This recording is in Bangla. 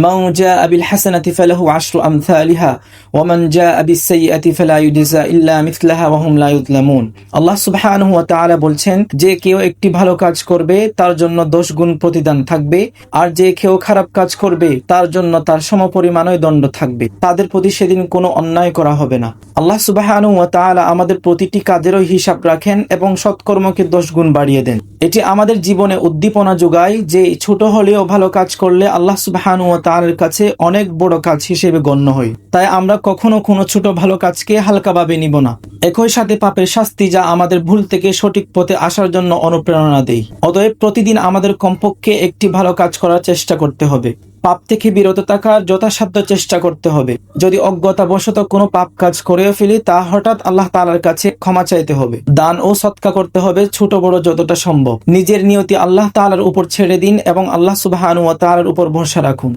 من جاء بالحسنة فله عشر أمثالها ومن جاء بالسيئة فلا يجزى إلا مثلها وهم لا يظلمون আল্লাহ সুবহানাহু ওয়া তাআলা বলছেন যে কেউ একটি ভালো কাজ করবে তার জন্য দশ গুণ প্রতিদান থাকবে আর যে কেউ খারাপ কাজ করবে তার জন্য তার সমপরিমাণই দণ্ড থাকবে তাদের প্রতি সেদিন কোনো অন্যায় করা হবে না আল্লাহ সুবহানাহু ওয়া তাআলা আমাদের প্রতিটি কাজেরও হিসাব রাখেন এবং সৎকর্মকে দশ গুণ বাড়িয়ে দেন এটি আমাদের জীবনে উদ্দীপনা যোগায় যে ছোট হলেও ভালো কাজ করলে আল্লাহ সুবহানাহু ওয়া তাআলার কাছে অনেক বড় কাজ হিসেবে গণ্য হয়। তাই আমরা কখনো কোনো ছোট ভালো কাজকে হালকাভাবে নিব না। একই সাথে পাপের শাস্তি যা আমাদের ভুল থেকে সঠিক পথে আসার জন্য অনুপ্রেরণা দেয়। অতএব প্রতিদিন আমাদের কমপক্ষে একটি ভালো কাজ করার চেষ্টা করতে হবে। পাপ থেকে বিরত থাকার যথাসাধ্য চেষ্টা করতে হবে। যদি অজ্ঞতাবশত কোনো পাপ কাজ করেও ফেলি, তা হঠাৎ আল্লাহ তালার কাছে ক্ষমা চাইতে হবে। দান ও সৎকা করতে হবে ছোট বড় যতটা সম্ভব। নিজের নিয়তি আল্লাহ তালার উপর ছেড়ে দিন এবং আল্লাহ সুবহানাহু ওয়া তাআলার উপর ভরসা রাখুন।